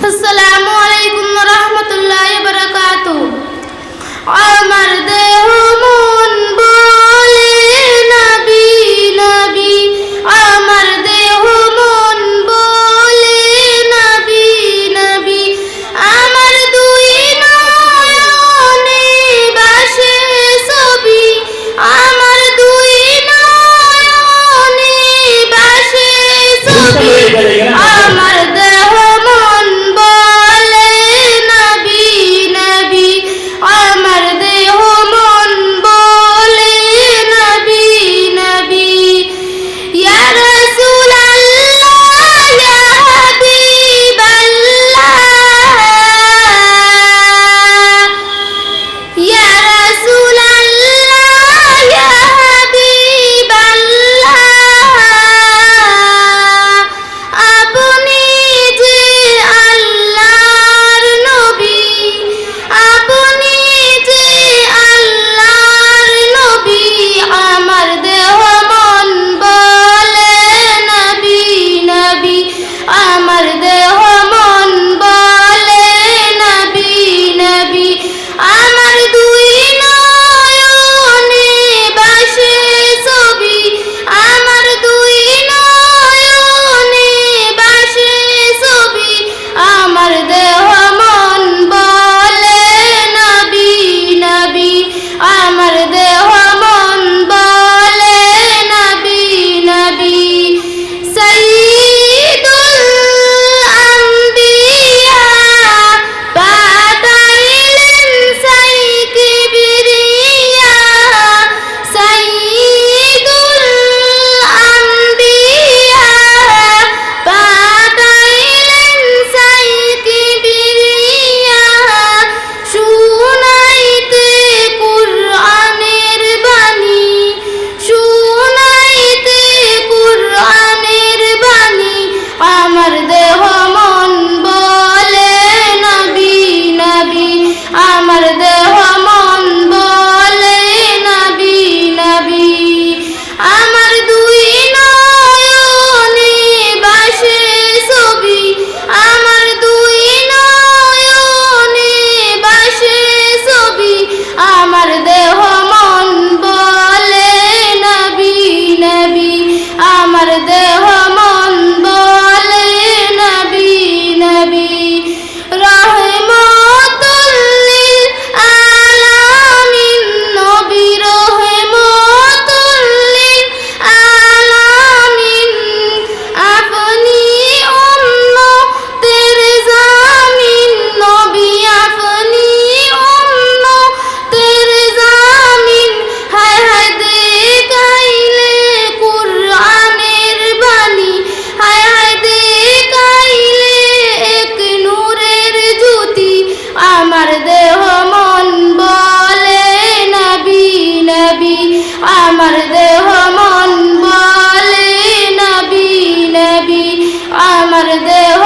আসসালামু আলাইকুম রহমতুল্লাহ বারাকাতু আমার দেহ দেহ